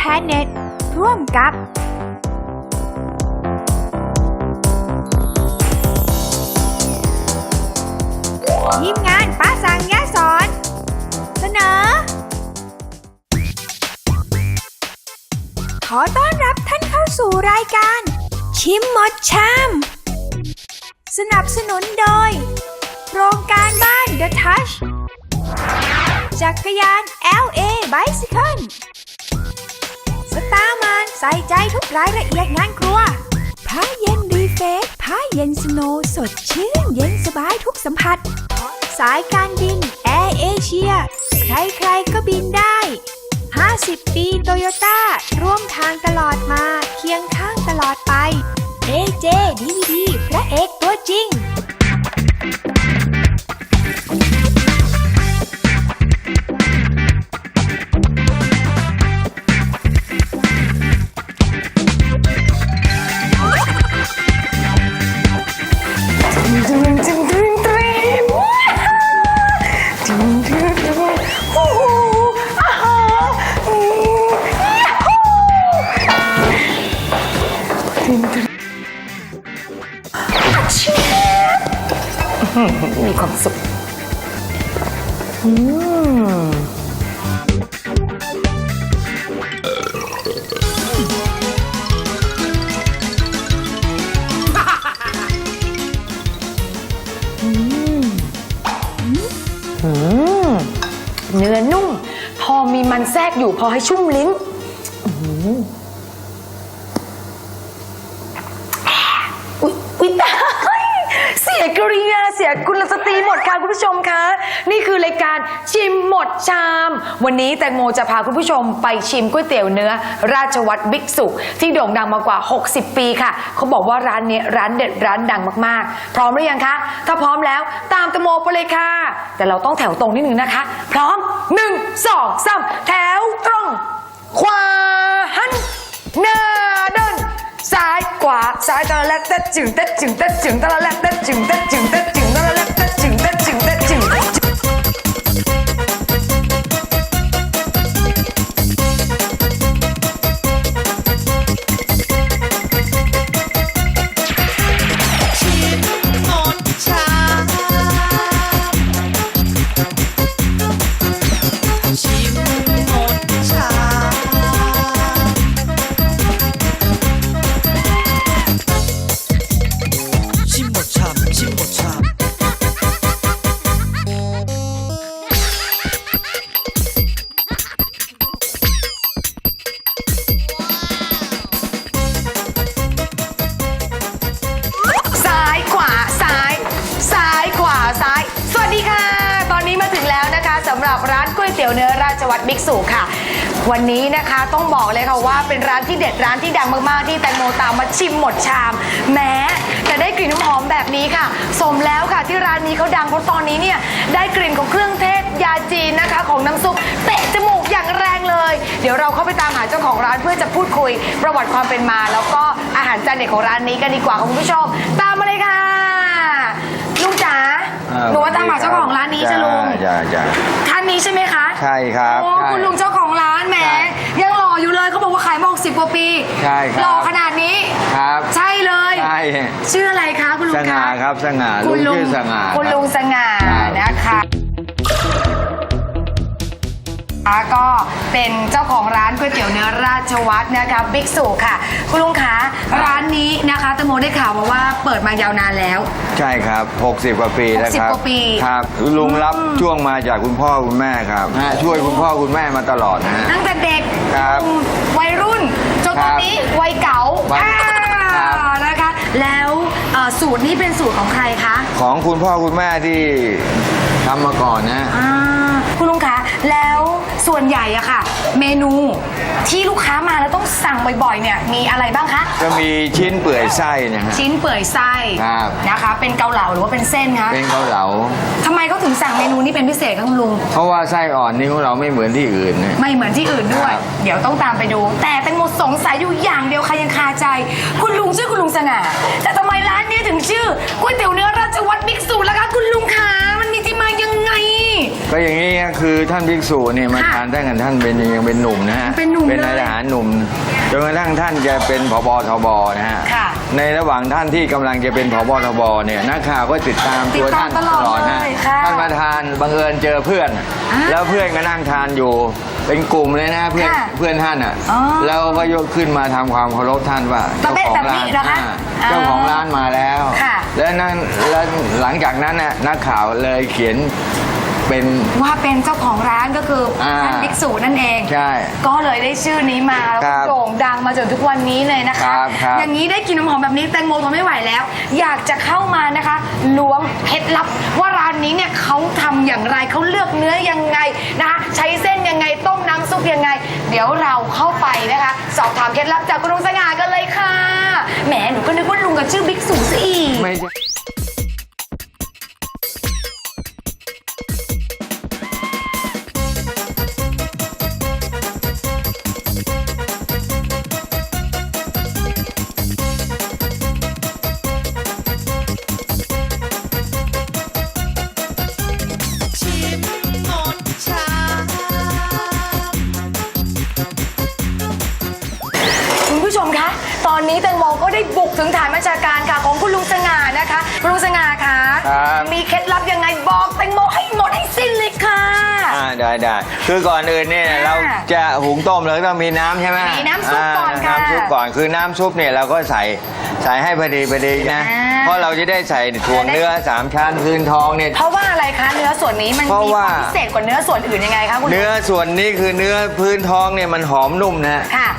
Planet ร่วมกับ ทีมงานป้าสังยาสอน เสนอ ขอต้อนรับท่านเข้าสู่รายการ ชิมหมดชาม สนับสนุนโดย โครงการบ้าน The Touch จักรยาน LA Bicycle ตามันใส่ใจทุกรายละเอียดงานครัวผ้าเย็นรีเฟกผ้าเย็นสโนว์สดชื่น เย็นสบายทุกสัมผัส สายการบินแอร์เอเชีย ใครๆก็บินได้ 50 ปีโตโยต้าร่วมทางตลอดมา เคียงข้างตลอดไป AJ DVD เนื้อนุ่ม พอมีมันแทรกอยู่พอให้ชุ่มลิ้น คุณผู้ชมคะ นี่คือรายการชิมหมดชาม วันนี้แตงโมจะพาคุณผู้ชมไปชิมก๋วยเตี๋ยวเนื้อ ราชวัตรบิ๊กสุที่โด่งดังมากว่า 60 ปีค่ะ เขาบอกว่าร้านนี้ร้านเด็ดร้านดังมากๆ พร้อมหรือยังคะ ถ้าพร้อมแล้วตามแตงโมไปเลยค่ะ แต่เราต้องแถวตรงนิดนึงนะคะ พร้อม 1 2 3 แถวตรง ขวาหันหน้าเดินซ้ายขวาซ้ายตะละแลตะจึงตะจึงตะจึงตะละแลตะจึงตะจึงตะจึงตะละแล กตะจึง นะคะสำหรับร้านก๋วยเตี๋ยวเนื้อราชวัตรบิ๊กสุค่ะ วันนี้นะคะต้องบอกเลยค่ะว่าเป็นร้านที่เด็ดร้านที่ดังมากๆที่แตงโมตามมาชิมหมดชาม แม้แต่ได้กลิ่นน้ำหอมแบบนี้ค่ะ สมแล้วค่ะที่ร้านนี้เขาดังเพราะตอนนี้เนี่ยได้กลิ่นของเครื่องเทศยาจีนนะคะ ของน้ำซุปเตะจมูกอย่างแรงเลย เดี๋ยวเราเข้าไปตามหาเจ้าของร้านเพื่อจะพูดคุย ประวัติความเป็นมา แล้วก็อาหารจานเด็ดของร้านนี้กันดีกว่าค่ะคุณผู้ชม ตามมาเลยค่ะลุงจ๋าอ่หนูมาตามหาเจ้าของร้านนี้ใช่ลุงจ้าจ้าท่านนี้ใช่ไหมคะใช่ครับโอ้ใช่ คุณลุงเจ้าของร้านแหมใช่ยังหล่ออยู่เลยเขาบอกว่าขายมา60กว่าปีใช่ครับ หล่อขนาดนี้ ครับใช่เลย ใช่ชื่ออะไรคะคุณลุสงง่าคะครับสง่าคุลุณงลุงชื่อสง่าคุณรับลุงสง่าครับ นะคะ ก็เป็นเจ้าของร้านก๋วยเตี๋ยวเนื้อราชวัฒน์นะคะบิ๊กสุค่ะ คุณลุงคะร้านนี้นะคะตะโมได้ข่าวมาว่าเปิดมายาวนานแล้ว ใช่ครับ 60 กว่าปีแล้วครับ60กว่าปีครับลุงรับช่วงมาจากคุณพ่อคุณแม่ครับฮะช่วยคุณพ่อคุณแม่มาตลอดนะฮะ ตั้งแต่เด็กครับวัยรุ่นจนตอนนี้วัยเก๋าวัยอ่าครับนะคะ แล้วเอ่อสูตรนี้เป็นสูตรของใครคะของคุณพ่อคุณแม่ที่ทำมาก่อนนะ อ่าคุณลุงคะแล้ว ส่วนใหญ่อะค่ะ เมนูที่ลูกค้ามาแล้วต้องสั่งบ่อยๆเนี่ยมีอะไรบ้างคะก็มีชิ้นเปื่อยไส้นะฮะ ชิ้นเปื่อยไส้ครับ นะคะ เป็นเกาเหลาหรือว่าเป็นเส้นคะเป็นเกาเหลา ทำไมเขาถึงสั่งเมนูนี้เป็นพิเศษคะคุณลุง เพราะว่าไส้อ่อนนี่ของเราไม่เหมือนที่อื่นนะ ไม่เหมือนที่อื่นด้วย ครับ เดี๋ยวต้องตามไปดู แต่แตงโมสงสัยอยู่อย่างเดียวใครยังคาใจ คุณลุงชื่อคุณลุงสง่าแต่ทำไมร้านนี้ถึงชื่อก๋วยเตี๋ยวเนื้อราชวัตรบิ๊กซูล่ะคะ นี้คือท่านภิกษุเนี่ยมาค่ะทานตั้งแต่ท่านเป็นยังเป็นหนุ่มนะฮะเป็นหนุ่มเป็นเลยนายทหารหนุ่มจนกระทั่งท่านจะเป็นผบทบนะฮะค่ะในระหว่างท่านที่กำลังจะเป็นผบทบเนี่ยนักข่าวก็ติดตามตัวติดตามท่านตลอดฮะเลยค่ะท่านมาทานบังเอิญเจอเพื่อนอ่าแล้วเพื่อนก็นั่งทานอยู่เป็นกลุ่มเลยนะเพื่อนค่ะเพื่อนท่านอะอ๋อแล้วก็ยกขึ้นมาทำความเคารพท่านว่าตะเบ๊ะเจ้าของตะร้าบี้นเหรอคะอ่าอ่าเจ้าของร้านมาแล้วค่ะแล้วนั่นแล้วหลังจากนั้นน่ะนักข่าวเลยเขียน เป็น ว่าเป็นเจ้าของร้านก็คืออาท่านภิกษุนั่นเอง ใช่ก็เลยได้ชื่อนี้มาแล้วคก็รับโด่งดังมาจนทุกวันนี้เลยนะครัคะบครับอย่างนี้ได้กินน้ำหอมแบบนี้แตงโมทนไม่ไหวแล้ว อยากจะเข้ามานะคะล้วงเคล็ดลับ ว่าร้านนี้เนี่ยเขาทำอย่างไรเขาเลือกเนื้อยังไงนะคะใช้เส้นยังไงต้มน้ำซุปยังไง เดี๋ยวเราเข้าไปนะคะ สอบถามเคล็ดลับจากคุณลุงสง่ากันเลยค่ะแหมหนูก็นึกว่าลุงกับชื่อบิ๊กสูซะอีก ไม่ใช่ชิ ได้ได้คือก่อนอื่นเนี่ยอ่าเราจะหุงต้มเราก็ต้องมีน้ำใช่ไหมมีน้ำซุปก่อนค่ะน้ำซุปก่อนคือน้ำซุปเนี่ยเราก็ใส่ใส่ให้พอดีพอดีนะอ่าเพราะเราจะได้ใส่ถั่วเนื้อสามชั้นพื้นทองเนี่ยเพราะว่าอะไรคะเนื้อส่วนนี้มันเพราะมีคว่าวามพิเศษกว่าเนื้อส่วนอื่นยังไงคะคุณลุงเนื้อส่วนนี้คือเนื้อพื้นท้องเนี่ยมันหอมนุ่มนะฮะค่ะ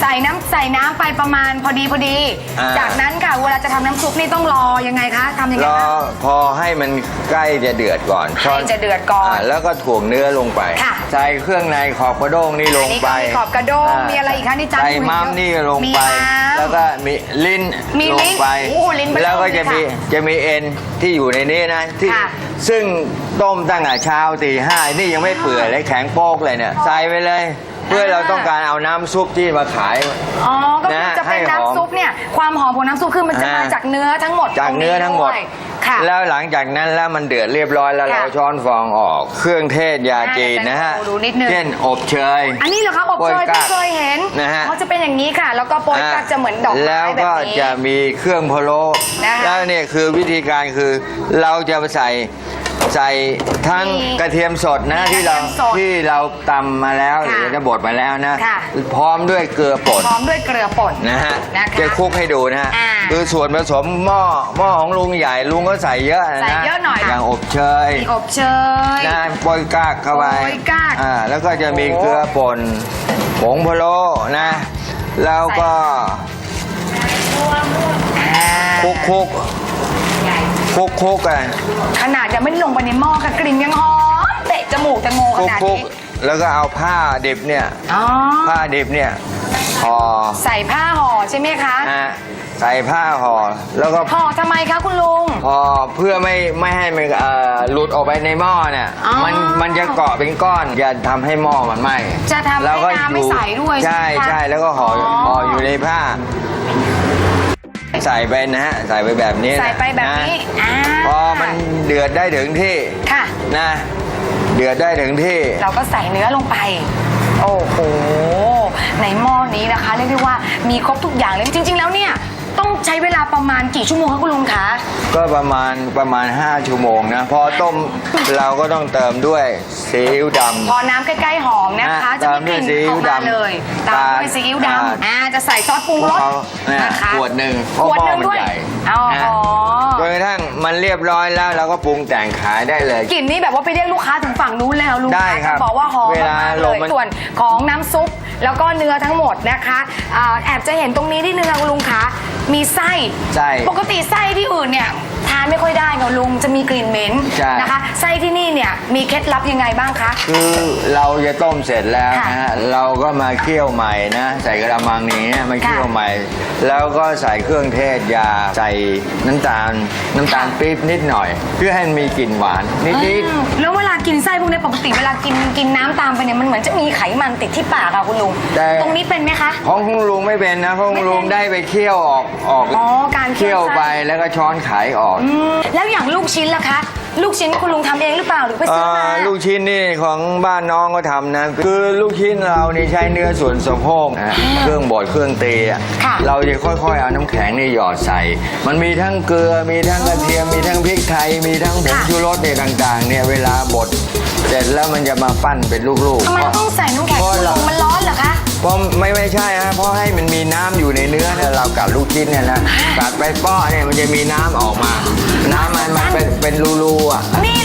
ใส่น้ำใส่น้ำไปประมาณพอดีพอดี อ่า จากนั้นค่ะเวลาจะทำน้ำซุปนี่ต้องรอยังไงคะทำยังไงรอคะ พอให้มันใกล้จะเดือดก่อนให้จะเดือดก่อนาแล้วก็ถ่วงเนื้อลงไป ค่ะใส่เครื่องในขอบกระด้งนี่ลงไปอันนี้ก็มีขอบกระด้งมีอะไรอีกคะนี่จานใส่หมูม้ามนี่ลงมีไป ม้ามแล้วก็มีลิ้นมีลลิ้งนไปโอ้ลิ้นเบอร์แล้วก็จะเริ่มมีเลยค่ะจะมีเอ็นที่อยู่ในนี้นะที่ค่ะ ซึ่งต้มตั้งแต่เช้าตีห้านี่ยังไม่เปื่อยเลยแข็งโป๊กเลยเนี่ยใส่ไปเลย เพื่อเราต้องการเอาน้ำซุปที่มาขาย อ๋อ ก็คือนะจะเป็นให้หอมน้ำซุปเนี่ย ความหอมของน้ำซุปคือมันจะมาอ่าจากเนื้อทั้งหมดจากเนื้อทั้งหมด ตรนี้วยค่ะ แล้วหลังจากนั้นแล้วมันเดือดเรียบร้อยแล้วค่ะเราช้อนฟองออก เครื่องเทศยาจีนนะฮะ อ่าดูนิดนึง เช่นอบเชย อันนี้เหรอคะอบเชยโปยกั๊ไม่กเคยเห็นนะฮะ เขาจะเป็นอย่างนี้ค่ะ แล้วก็โปรยกักจะเหมือนดอกไม้แล้วแบบก็นี้ จะมีเครื่องพะโล้นะคะ แล้วเนี่ยคือวิธีการคือเราจะใส่ ใส่ทั้งมีกระเทียมสดนะมีที่เรากระเทียมสดที่เราตำมาแล้วหค่ะรือจะบดมาแล้วนะ ค่ะ พร้อมด้วยเกลือป่นพร้อมด้วยเกลือป่น นะฮะนะคะจะคลุกให้ดูนะฮะอ่าคือส่วนผสมหม้อหม้อของลุงใหญ่ลุงก็ใส่เยอะนะใส่เยอะหน่อย อย่างอบเชยมีอบเชย นะโปรยกากเข้าไปโปรยกากอ่าแล้วก็จะมีโอ้เกลือป่นผงพะโล้นะ แล้วก็อ่าคลุกค ลุกคลุกคลุกอะขนาดยังไม่ได้ลงไปในหม้อค่ะกลิ่นยังหอมเตะจมูกแตงโมคขลุกนาดคลุกนี้แล้วก็เอาผ้าดิบเนี่ย อ๋อผ้าดิบเนี่ยห่อใส่ผ้าห่อใช่ไหมคะนะใส่ผ้าห่อแล้วก็ห่อทำไมคะคุณลุงห่อเพื่อไม่ไม่ให้มันเอ่อหลุดออกไปในหม้อเนี่ยอ๋อมันมันจะเกาะเป็นก้อนอย่าทำให้หม้อมันไหม้จะทำให้แล้วก็น้ำไม่อยู่ใสด้วยใช่ใช่ไหมคะใช่แล้วก็ห่อออ ห่ออยู่ในผ้า ใส่ไปนะฮะใส่ไปแบบนี้นะใส่ไปแบบนี้ะอ่าพอมันเดือดได้ถึงที่ค่ะ นะ เดือดได้ถึงที่ เราก็ใส่เนื้อลงไป โอ้โหในหม้อนี้นะคะเรียกได้ว่ามีครบทุกอย่างเลยจริง ๆ แล้วเนี่ยต้อง ใช้เวลาประมาณกี่ชั่วโมงคะคุณลุงคะ ก็ประมาณประมาณ 5 ชั่วโมงนะ พอต้มเราก็ต้องเติมด้วยซีอิ๊วดำ พอน้ำใกล้ๆหอมนะคะอะจะมีกลิ่นตามด้วยซีอิ๊อวอกมาดำเลยตามด้วยซีอิ๊วอ่าดำอ่าจะใส่ซอสปรุงรสเขาเนี่ยนะคะขวดหนึ่งขวดหนึ่งเพราะหม้อมันด้วยใหญ่อ๋อนะจนกระทั่งมันเรียบร้อยแล้วเราก็ปรุงแต่งขายได้เลยกลิ่นนี่แบบว่าไปเรียกลูกค้าถึงฝั่งนู้นเลยค่ะลุงได้ครับจะบอกว่าหอมเวลามากๆเลลยมมันส่วนของน้ำซุปแล้วก็เนื้อทั้งหมดนะคะ อ่าแอบจะเห็นตรงนี้ที่เนื้อคุณลุงคะมีไส้ ใช่ ปกติไส้ที่อื่นเนี่ย ทานไม่ค่อยได้ค่ะลุงจะมีกลิ่นเหม็นใช่ นะคะไส้ที่นี่เนี่ยมีเคล็ดลับยังไงบ้างคะ คือเราจะต้มเสร็จแล้วค่ะนะฮะเราก็มาเคี่ยวใหม่นะ ใส่กระมังนี้นะมาเคี่ยวค่ะใหม่ แล้วก็ใส่เครื่องเทศยาใส่น้ำตาลน้ำตาลค่ะปี๊บนิดหน่อย เพื่อให้มันมีกลิ่นหวานนิดอืมแล้วเวลากินไส้พวกนี้ปกติเวลากินกินน้ำตามไปเนี่ยมันเหมือนจะมีไขมันติดที่ปากค่ะคุณลุงแต่ตรงนี้เป็นไหมคะ ๆของคุณลุงไม่เป็นนะเพราะคุณลุงได้ไปเคี่ยวออกออกอ๋อการเคี่เคี่ยยววไส้ ไปแล้วก็ช้อนขายออกอืมแล้วอย่างลูกชิ้นล่ะคะ ลูกชิ้นคุณลุงทำเองหรือเปล่าหรือไปซื้อมา อ่าลูกชิ้นนี่ของบ้านน้องก็ทำนะ คือลูกชิ้นเรานี่ใช้เนื้อส่วนสะโพกนะฮะเครื่องบดเครื่องตีอะค่ะเราจะค่อยๆเอาน้ำแข็งนี่หยอดใส่ มันมีทั้งเกลือมีทั้งกระเทียมมีทั้งพริกไทย มีทั้งผงค่ะ ชูรสเนี่ยต่างๆ เนี่ยเวลาบดเสร็จแล้วมันจะมาปั้นเป็นลูกๆทำไมเราต้องใส่น้ำแข็งเพราะคุณเรา ลุงมันร้อนเหรอคะ เพราะไม่ไม่ใช่ฮะเพราะให้มันมีน้ำอยู่ในเนื้อเนี่ยเรากัดลูกชิ้นเนี่ยนะกัดไปป้อเนี่ยมันจะมีน้ำออกมา น้ำมันมันเป็นเป็นรูๆอะ นี่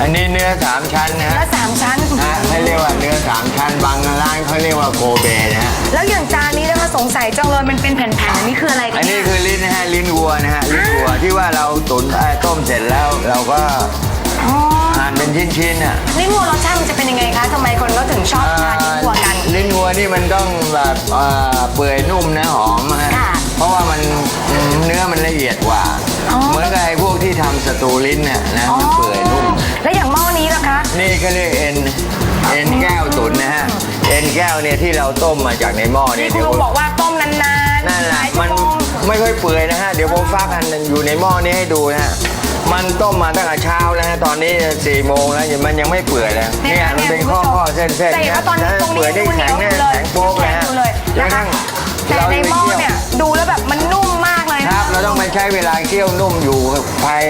อะไรคะอันนี้เนื้อสามชั้นนะเนื้ฮะอสามชั้น ฮะให้เรียกว่าเนื้อสามชั้นบางร้านเขาเรียกว่าโกเบนะฮะ แล้วอย่างจานนี้นะคะสงสัยจังเลยมันเป็นแผ่นๆอันนี้คืออะไรคะอันนี้เยคือลิ้นนะฮะลิ้นวัวนะฮะลิ้นวัวที่ว่าเราตุ๋นเอ่อต้มเสร็จแล้วเราก็อ๋อหั่นเป็นชิ้นๆอะลิ้นวัวรสชาติมันจะเป็นยังไงคะทำไมคนก็ถึงชอบทานลิ้นวัวกันลิ้นวัวนี่มันต้องแบบเอ่อเปื่อยนุ่มนะหอมฮะค่ะ เพราะว่ามันเนื้อมันละเอียดกว่า อ๋อ เหมือนกับไอ้พวกที่ทำสตูลิ้นเนี่ยนะมันเปื่อยนุ่ม แล้วอย่างหม้อนี้ล่ะคะ นี่ก็เรียกเอ็นเอ็นแก้วตุ๋นนะฮะเอ็นแก้วเนี่ยที่เราต้มมาจากในหม้อเนี่นี่ยคุณเดี๋ยวลุงบอกว่าต้มนานๆนั่นแหละหลายชั่มัวนโมงไม่ค่อยเปื่อยนะฮะ เดี๋ยวผมฟักอันอยู่ในหม้อนี้ให้ดูนะฮะมันต้มมาตั้งแต่เช้าแล้วฮะตอนนี้สี่โมงแล้วมันยังไม่เปื่อยเลยเนี่ยมันเป็นข้อข้อๆเส้นๆแต่อย่างว่าตอนนี้ตรงนี้เปื่อยได้แข็งเนี่ยดูเหนียวแข็งโป๊กเลยฮะดูเลยจนนะกระคะทั่งแต่ในหม้อเนี่ยดูแล้วแบบมัน ต้องไปใช้เวลาเคี่ยวนุ่มอยู่ภาย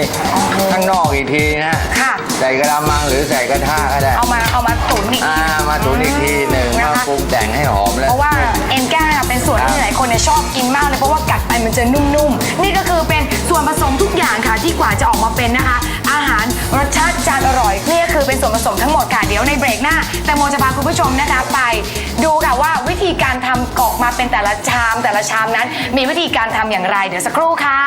ข้างนอกอีกทีนะฮะค่ะ ใส่กระมังหรือใส่กระทะก็ได้ เอามาเอามาตุ๋นอีกอ่ามาตุ๋นอีกทีหนึ่งนะมาคะปรุงแต่งให้หอมแล้ว เพราะว่าเอ็นแก้วเป็นส่วนครับที่หลายคนเนี่ยชอบกินมากเลยเพราะว่ากัดไปมันจะนุ่มๆ นี่ก็คือเป็นส่วนผสมทุกอย่างค่ะที่กว่าจะออกมาเป็นนะคะ อาหารรสชาติจานอร่อยนี่ก็คือเป็นส่วนผสมทั้งหมดค่ะเดี๋ยวในเบรกหน้าแตงโมจะพาคุณผู้ชมนะคะไป ดูค่ะว่าวิธีการทำออกมาเป็นแต่ละชาม แต่ละชามนั้น มีวิธีการทำอย่างไรเดี๋ยวสักครู่ค่ะ